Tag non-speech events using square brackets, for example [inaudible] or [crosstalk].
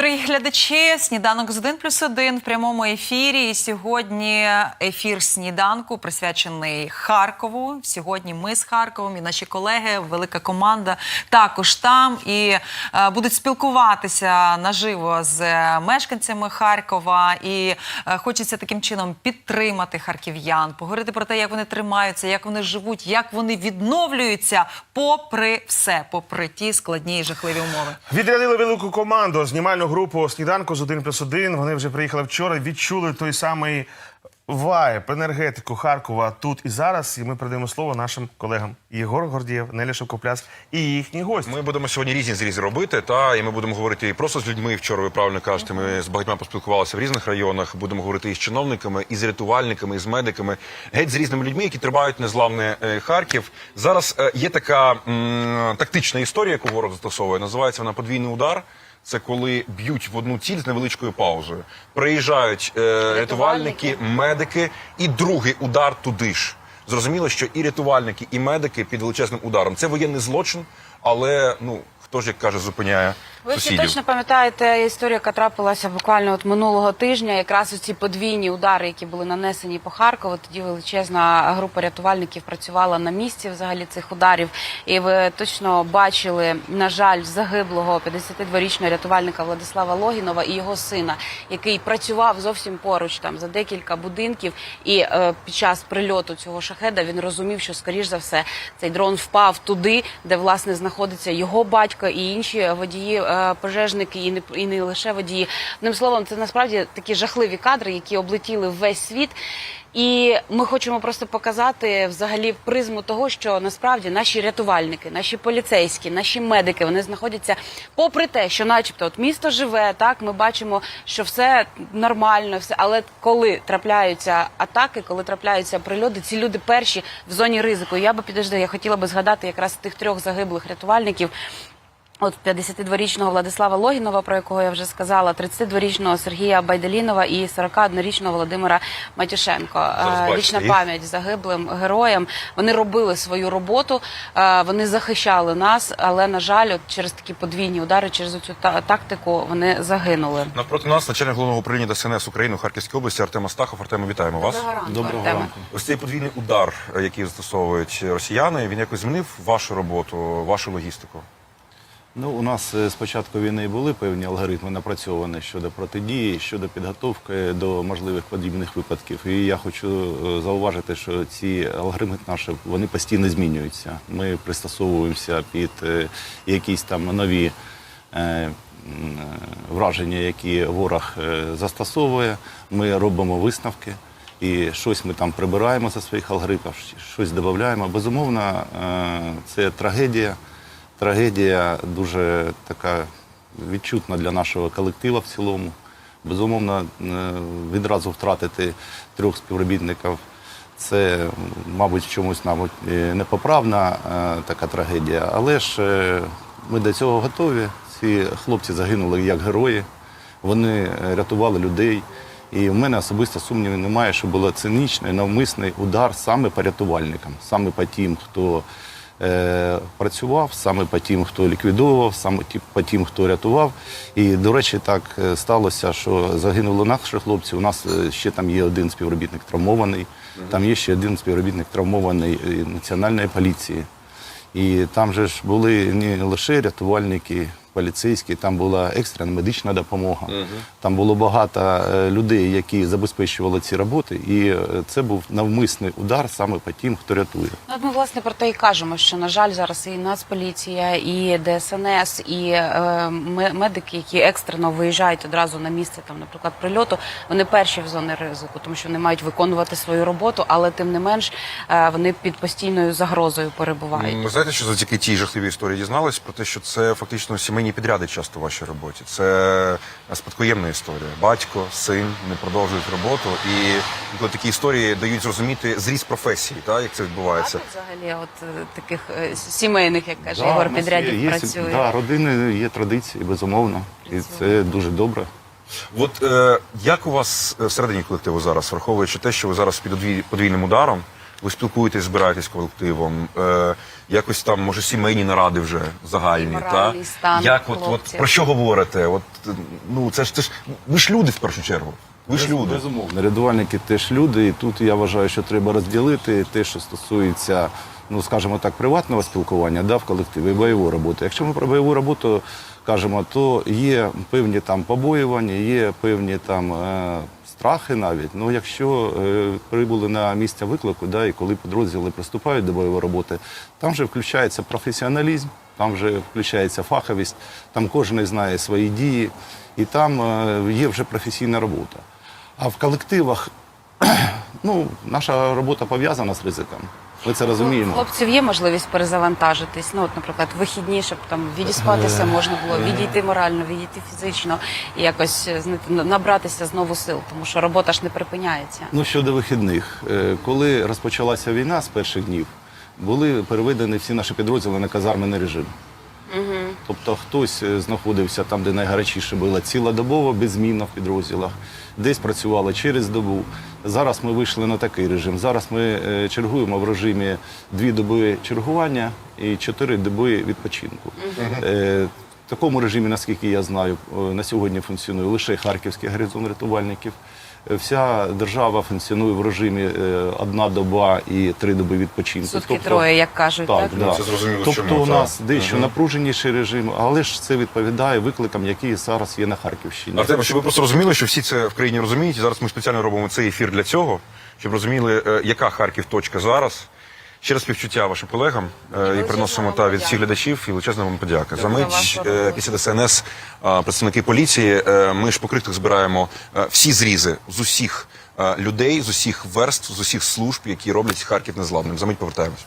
Дорогі глядачі, сніданок з 1 плюс 1 в прямому ефірі. І сьогодні ефір сніданку присвячений Харкову. Сьогодні ми з Харковом і наші колеги, велика команда також там і е, будуть спілкуватися наживо з е, мешканцями Харкова. І е, хочеться таким чином підтримати харків'ян, поговорити про те, як вони тримаються, як вони живуть, як вони відновлюються, попри все, попри ті складні і жахливі умови. Відрядили велику команду, знімальну групу сніданку з 1 плюс 1. Вони вже приїхали вчора, відчули той самий вайб, енергетику Харкова тут і зараз. І ми передаємо слово нашим колегам Єгор Гордієв, Неля Шовкопляс і їхні гості. Ми будемо сьогодні різні зрізи робити, та і ми будемо говорити і просто з людьми. Вчора ви правильно кажете. Ми з багатьма поспілкувалися в різних районах. Будемо говорити і з чиновниками, і з рятувальниками, і з медиками, геть з різними людьми, які тримають незламний е, Харків. Зараз е, є така м, тактична історія, яку ворог застосовує. Називається вона подвійний удар. Це коли б'ють в одну ціль з невеличкою паузою. Приїжджають е, рятувальники, медики, і другий удар туди ж. Зрозуміло, що і рятувальники, і медики під величезним ударом. Це воєнний злочин, але ну хто ж як каже, зупиняє Ви всі сусідів. точно пам'ятаєте історію, яка трапилася буквально от минулого тижня. Якраз ці подвійні удари, які були нанесені по Харкову. Тоді величезна група рятувальників працювала на місці взагалі цих ударів. І ви точно бачили, на жаль, загиблого 52-річного рятувальника Владислава Логінова і його сина, який працював зовсім поруч там за декілька будинків. І е, під час прильоту цього шахеда він розумів, що скоріш за все цей дрон впав туди, де власне знаходиться його батько і інші водії, е, пожежники, і не і не лише водії. Одним словом, це насправді такі жахливі кадри, які облетіли весь світ. І ми хочемо просто показати взагалі призму того, що насправді наші рятувальники, наші поліцейські, наші медики вони знаходяться, попри те, що, начебто, от місто живе, так ми бачимо, що все нормально, все, але коли трапляються атаки, коли трапляються прильоти, ці люди перші в зоні ризику. Я би підожди, я хотіла би згадати якраз тих трьох загиблих рятувальників. От 52-річного Владислава Логінова, про якого я вже сказала, 32-річного Сергія Байделінова і 41-річного Володимира Матюшенко. Зараз Е, Вічна пам'ять загиблим героям. Вони робили свою роботу, е, вони захищали нас, але на жаль, от через такі подвійні удари, через цю тактику вони загинули. Навпроти нас начальник головного управління ДСНС України у Харківській області Артема Стахов. Артема, вітаємо вас. Доброго Доброго ранку. Ось цей подвійний удар, е, який застосовують росіяни, він якось змінив вашу роботу, вашу логістику. Ну, у нас е, з початку війни були певні алгоритми напрацьовані щодо протидії, щодо підготовки до можливих подібних випадків. І я хочу е, зауважити, що ці алгоритми наші вони постійно змінюються. Ми пристосовуємося під е, якісь там нові враження, які ворог застосовує. Ми робимо висновки. І щось ми там прибираємо за своїх алгоритмів, щось додаємо. Безумовно, це трагедія. Трагедія дуже така відчутна для нашого колектива в цілому. Безумовно, е, відразу втратити трьох співробітників це, мабуть, чомусь мабуть, непоправна е, така трагедія. Але ж е, ми до цього готові. Ці хлопці загинули як герої. Вони рятували людей. І в мене особисто сумнівів немає, що було цинічний, навмисний удар саме по рятувальникам, саме по тим, хто е, працював, саме по тим, хто ліквідовував, саме по тим, хто рятував. І, до речі, так е, сталося, що загинули наші хлопці. У нас е, ще там є один співробітник травмований, там є ще один співробітник травмований національної поліції. І там же ж були не лише рятувальники, поліцейські, там була екстрена медична допомога. Там було багато е, людей, які забезпечували ці роботи, і е, це був навмисний удар саме по тим, хто рятує. Ну, ми власне про те і кажемо, що на жаль, зараз і Нацполіція, і ДСНС, і е, ме- медики, які екстрено виїжджають одразу на місце, там, наприклад, прильоту, вони перші в зоні ризику, тому що вони мають виконувати свою роботу, але тим не менш е, вони під постійною загрозою перебувають. Ви знаєте, що завдяки тій жахливій історії дізнались про те, що це фактично сімейні підряди часто в вашій роботі. Це спадкоємна історія. Батько, син не продовжують роботу, і коли такі історії дають зрозуміти зріст професії, та як це відбувається. Взагалі, от е, таких е, сімейних, як каже Да, Ігор, підрядів є, є, працює. Да, родини є традиції, безумовно. І це дуже добре. От е, як у вас е, всередині колективу зараз, враховуючи те, що ви зараз під подвійним ударом, ви спілкуєтесь, збираєтесь з колективом, е, якось там, може, сімейні наради вже загальні. Та? стан Як от, от хлопців. про що говорите? От, ну, це ж, це ж, ви ж люди в першу чергу. Ви ж люди. Безумовно, рятувальники теж люди, і тут я вважаю, що треба розділити те, що стосується, ну скажімо так, приватного спілкування да, в колективі і бойову роботу. Якщо ми про бойову роботу кажемо, то є певні там побоювання, є певні там е, страхи навіть. Ну, якщо е, прибули на місце виклику, да, і коли підрозділи приступають до бойової роботи, там вже включається професіоналізм, там вже включається фаховість, там кожен знає свої дії, і там е, є вже професійна робота. А в колективах [clears throat] ну, наша робота пов'язана з ризиком. Ми це розуміємо. Хлопців є можливість перезавантажитись. Ну, от, наприклад, вихідні, щоб там відіспатися можна було, відійти морально, відійти фізично і якось знаєте, набратися знову сил, тому що робота ж не припиняється. Ну, щодо вихідних, Е, коли розпочалася війна з перших днів, були переведені всі наші підрозділи на казармений режим. Тобто хтось е, знаходився там, де найгарячіше було цілодобово, беззмінно в підрозділах, десь працювали через добу. Зараз ми вийшли на такий режим. Зараз ми е, чергуємо в режимі дві доби чергування і чотири доби відпочинку. Е, В такому режимі, наскільки я знаю, на сьогодні функціонує лише Харківський гарнізон рятувальників. Вся держава функціонує в режимі е, одна доба і три доби відпочинку. Сутки троє, як кажуть, так? Так, да. це зрозуміло, Тобто чому, у так. нас дещо напруженіший режим, але ж це відповідає викликам, які зараз є на Харківщині. Артем, щоб ви просто розуміли, що всі це в країні розуміють. Зараз ми спеціально робимо цей ефір для цього, щоб розуміли, е, яка Харків точка зараз. Ще раз співчуття вашим колегам е, і приносимо та від всіх глядачів і величезна вам подяка. За мить е, після ДСНС е, представники поліції. е, Ми ж по крихтах збираємо е, всі зрізи з усіх е, людей, з усіх верств, з усіх служб, які роблять Харків незламним. За мить повертаємось.